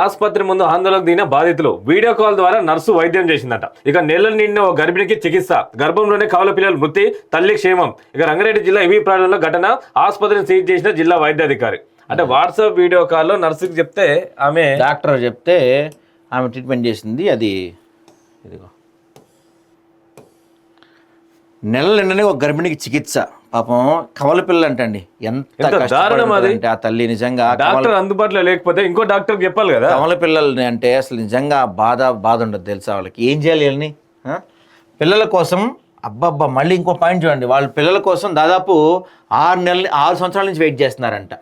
ఆసుపత్రి ముందు ఆందోళనకు దిగిన బాధితులు వీడియో కాల్ ద్వారా నర్సు వైద్యం చేసిందట. ఇక నెలలు నిండిన ఓ గర్భిణికి చికిత్స. గర్భంలోనే కవల పిల్లల మృతి తల్లి క్షేమం. ఇక రంగారెడ్డి జిల్లా ఇవి ప్రాంతంలో ఘటన ఆసుపత్రిని సీజ్ చేసిన జిల్లా వైద్యాధికారి. అంటే వాట్సాప్ వీడియో కాల్లో నర్సుకి చెప్తే ఆమె డాక్టర్ చెప్తే ఆమె ట్రీట్మెంట్ చేసింది అది ఇదిగో. నెల నిండనే ఒక గర్భిణికి చికిత్స. పాపం కవల పిల్ల అంటండి ఎంత. కష్టపడుతుందంటే ఆ తల్లి నిజంగా డాక్టర్ అందుబాటులో లేకపోతే ఇంకో డాక్టర్ చెప్పాలి కదా. కవల పిల్లల్ని అంటే అసలు నిజంగా బాధ బాధ ఉండదు తెలుసా వాళ్ళకి. ఏం చేయాలి వీళ్ళని? పిల్లల కోసం అబ్బబ్బా మళ్ళీ ఇంకో పాయింట్ చూడండి. వాళ్ళ పిల్లల కోసం దాదాపు ఆరు నెలలు ఆరు సంవత్సరాల నుంచి వెయిట్ చేస్తున్నారంట.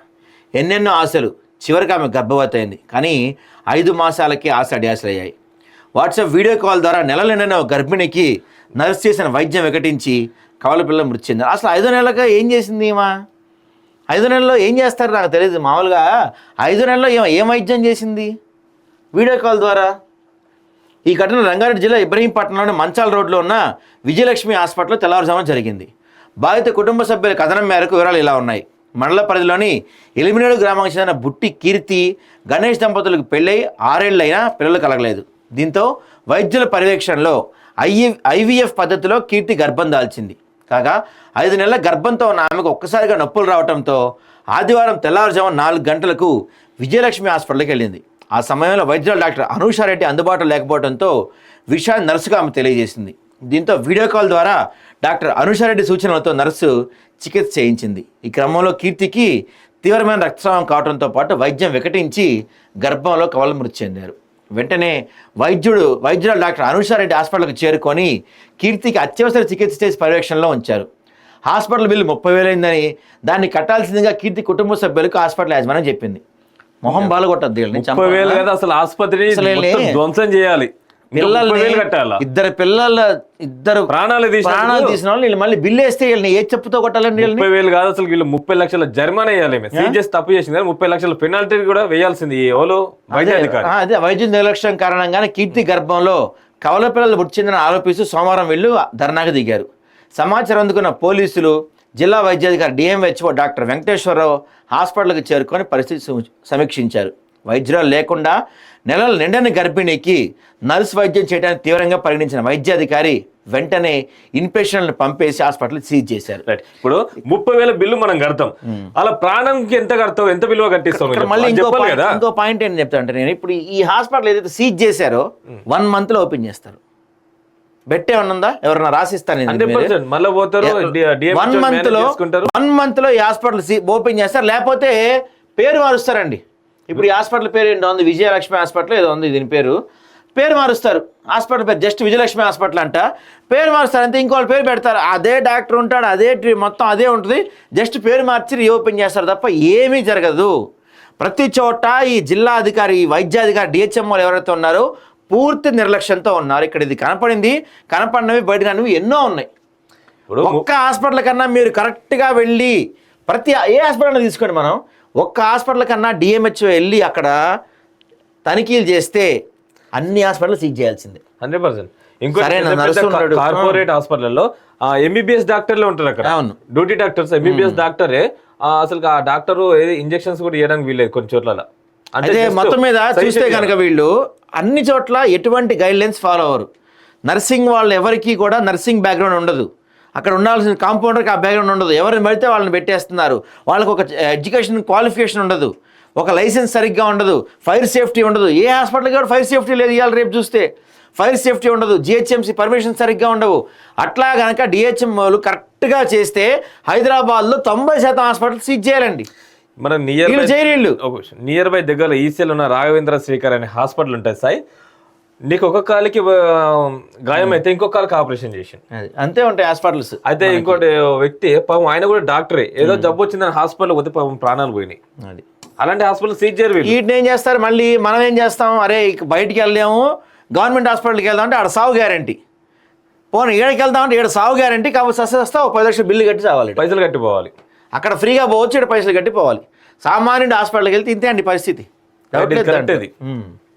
ఎన్నెన్నో ఆశలు. చివరికి ఆమె గర్భవతి అయింది. కానీ ఐదు మాసాలకి ఆశ అడియాసలయ్యాయి వాట్సాప్ వీడియో కాల్ ద్వారా నెల నిండిన ఒక గర్భిణికి నర్స్ చేసిన వైద్యం వికటించి కవల పిల్ల మృతి చెందింది అసలు ఐదో నెలలుగా ఏం చేసింది ఏమా ఐదు నెలల్లో ఏం చేస్తారు నాకు తెలియదు మామూలుగా ఐదు నెలల్లో ఏం ఏ వైద్యం చేసింది? వీడియో కాల్ ద్వారా. ఈ ఘటన రంగారెడ్డి జిల్లా ఇబ్రహీంపట్నంలోని మంచాల రోడ్లో ఉన్న విజయలక్ష్మి హాస్పిటల్లో తెల్లవారుజామున జరిగింది. బాధిత కుటుంబ సభ్యుల కథనం మేరకు వివరాలు ఇలా ఉన్నాయి. మండల పరిధిలోని ఎలిమినేడు గ్రామానికి చెందిన బుట్టి కీర్తి గణేష్ దంపతులకు పెళ్ళై ఆరేళ్ళైనా పిల్లలు కలగలేదు. దీంతో వైద్యుల పర్యవేక్షణలో ఐఈ ఐవీఎఫ్ పద్ధతిలో కీర్తి గర్భం దాల్చింది. కాగా ఐదు నెలల గర్భంతో ఉన్న ఆమెకు ఒక్కసారిగా నొప్పులు రావడంతో ఆదివారం తెల్లవారుజామున నాలుగు గంటలకు విజయలక్ష్మి హాస్పిటల్కి వెళ్ళింది. ఆ సమయంలో వైద్యుల డాక్టర్ అనూషారెడ్డి అందుబాటులో లేకపోవడంతో విషయాన్ని నర్సుగా ఆమె తెలియజేసింది. దీంతో వీడియో కాల్ ద్వారా డాక్టర్ అనుషారెడ్డి సూచనలతో నర్సు చికిత్స చేయించింది. ఈ క్రమంలో కీర్తికి తీవ్రమైన రక్తస్రావం కావడంతో పాటు వైద్యం వికటించి గర్భంలో కవల మృతి చెందారు. వెంటనే వైద్యుడు వైద్యురాలు డాక్టర్ అనుషారెడ్డి హాస్పిటల్కి చేరుకొని కీర్తికి అత్యవసర చికిత్స చేసి పర్యవేక్షణలో ఉంచారు. హాస్పిటల్ బిల్లు ముప్పై వేలైందని దాన్ని కట్టాల్సిందిగా కీర్తి కుటుంబ సభ్యులకు హాస్పిటల్ యాజమాన్యం చెప్పింది. మొహం బాలగొట్టద్దు ముప్పై వేలు? కదా అసలు వీళ్ళని- ధ్వంసం చేయాలి. పిల్లల్ని ఇద్దరు పిల్లల ఇద్దరు ప్రాణాలు తీసినందుకు ప్రాణాలు తీసిన వాళ్ళు వీళ్ళు మళ్ళీ బిల్లు వేస్తే వీళ్ళని ఏ చెప్పుతో కొట్టాలండి వీళ్ళని? ముప్పై వేలు కాదు అసలు వీళ్ళు ముప్పై లక్షల జరిమానా వేయాలి. సీజ్ చేసి తప్పు చేసింది ముప్పై లక్షల పెనాల్టీ కూడా వేయాల్సింది ఈ ఎవరు? అదే వైద్య నిర్లక్ష్యం కారణంగానే కీర్తి గర్భంలో కవల పిల్లలు చెందిన ఆరోపిస్తూ సోమవారం వెళ్ళు ధర్నాకు దిగారు. సమాచారం అందుకున్న పోలీసులు జిల్లా వైద్యాధికారి డిఎంహెచ్ఓ డాక్టర్ వెంకటేశ్వరరావు హాస్పిటల్కి చేరుకొని పరిస్థితి సమీక్షించారు. వైద్యురాలు లేకుండా నెలలు నిండని గర్భిణికి నర్స్ వైద్యం చేయడానికి తీవ్రంగా పరిగణించిన వైద్యాధికారి వెంటనే ఇన్పేషెంట్లను పంపేసి హాస్పిటల్ సీజ్ చేశారు. ఇప్పుడు ముప్పై వేల బిల్లు మనం కడతాం. అలా ప్రాణంకి ఎంత కడతావు? ఎంత విలువ కట్టిస్తాం మళ్ళీ. ఇంకో పాయింట్ ఏంటి చెప్తా అంటే నేను ఇప్పుడు ఈ హాస్పిటల్ ఏదైతే సీజ్ చేశారో వన్ మంత్లో ఓపెన్ చేస్తారు. బెట్ ఏమన్నా ఉందా? ఎవరన్నా రాసిస్తాను మళ్ళీ పోతారు వన్ మంత్లో వన్ మంత్లో ఈ హాస్పిటల్ ఓపెన్ చేస్తారు. లేకపోతే పేరు మారుస్తారండి. ఇప్పుడు ఈ హాస్పిటల్ పేరు ఏంటో ఉంది? విజయలక్ష్మి హాస్పిటల్ ఏదో ఉంది దీని పేరు. పేరు మారుస్తారు. హాస్పిటల్ పేరు జస్ట్ విజయలక్ష్మి హాస్పిటల్ అంట. పేరు మారుస్తారు అంతే ఇంకోళ్ళ పేరు పెడతారు. అదే డాక్టర్ ఉంటాడు అదే మొత్తం అదే ఉంటుంది. జస్ట్ పేరు మార్చి రీఓపెన్ చేస్తారు తప్ప ఏమీ జరగదు. ప్రతి చోట ఈ జిల్లా అధికారి ఈ వైద్యాధికారి డిహెచ్ఎంఓలు ఎవరైతే ఉన్నారో పూర్తి నిర్లక్ష్యంతో ఉన్నారు. ఇక్కడ ఇది కనపడింది. కనపడినవి బయట రానివి ఎన్నో ఉన్నాయి. ఇప్పుడు ఒక్క హాస్పిటల్ కన్నా మీరు కరెక్ట్గా వెళ్ళి ప్రతి ఏ హాస్పిటల్ తీసుకోండి మనం. ఒక్క హాస్పిటల్ కన్నా డిఎంహెచ్ఓ వెళ్ళి అక్కడ తనిఖీలు చేస్తే అన్ని హాస్పిటల్ సీజ్ చేయాల్సిందే. Hundred percent. ఇంకో. కార్పొరేట్ హాస్పిటల్లో ఎంబీబీఎస్ డాక్టర్లే ఉంటారు అక్కడ. అవును. డ్యూటీ డాక్టర్స్ ఎంబీబీఎస్ డాక్టరే అసలు ఆ డాక్టర్ ఏది ఇంజెక్షన్స్ కూడా ఇవ్వడానికి వీల్లేదు కొన్ని చోట్ల అయితే మొత్తం మీద చూస్తే కనుక వీళ్ళు అన్ని చోట్ల ఎటువంటి గైడ్ లైన్స్ ఫాలో అవ్వరు. నర్సింగ్ వాళ్ళు ఎవరికి కూడా నర్సింగ్ బ్యాక్గ్రౌండ్ ఉండదు. అక్కడ ఉండాల్సిన కాంపౌండర్కి ఆ బ్యాక్గ్రౌండ్ ఉండదు. ఎవరిని పడితే వాళ్ళని పెట్టేస్తున్నారు. వాళ్ళకి ఒక ఎడ్యుకేషన్ క్వాలిఫికేషన్ ఉండదు. ఒక లైసెన్స్ సరిగ్గా ఉండదు. ఫైర్ సేఫ్టీ ఉండదు. ఏ హాస్పిటల్కి కూడా ఫైర్ సేఫ్టీ లేదు ఇవాళ రేపు చూస్తే. ఫైర్ సేఫ్టీ ఉండదు. జిహెచ్ఎంసీ పర్మిషన్ సరిగ్గా ఉండవు. అట్లా కనుక డిహెచ్ఎంఓలు కరెక్ట్గా చేస్తే హైదరాబాద్లో తొంభై శాతం హాస్పిటల్ సీజ్ చేయాలండి. మన నియర్ వీళ్ళు వీళ్ళు. నియర్ బై దగ్గరలో ఈసీఎల్ ఉన్న రాఘవేంద్ర శ్రీకర్ అనే హాస్పిటల్ ఉంటుంది సాయి. నీకు ఒక కాలికి గాయం అయితే ఇంకొక కాలికి ఆపరేషన్ చేసి అది. అంతే ఉంటాయి హాస్పిటల్స్. అయితే ఇంకోటి వ్యక్తి పాపం ఆయన కూడా డాక్టరే. ఏదో జబ్బు వచ్చిందని హాస్పిటల్ పోతే పాపం ప్రాణాలు పోయినాయి. అది. అలాంటి హాస్పిటల్ సీజ్ చేయరు వీటిని ఏం చేస్తారు? మళ్ళీ మనం ఏం చేస్తాం? అరే బయటికి వెళ్ళాము గవర్నమెంట్ హాస్పిటల్కి వెళ్దాం అంటే ఆడ సావు గ్యారంటీ. పోనీ ఏడకి వెళ్దాం అంటే ఏడు సావు గ్యారంటీ. కాబట్టి సస్త వస్తా ఒక పది లక్షలు బిల్లు కట్టి చావాలి. పైసలు కట్టిపోవాలి అక్కడ ఫ్రీగా పోవచ్చు ఇక్కడ పైసలు కట్టి పోవాలి. సామాన్యుడు హాస్పిటల్కి వెళ్తే ఇంతే అండి పరిస్థితి. Right, డౌట్ లేదు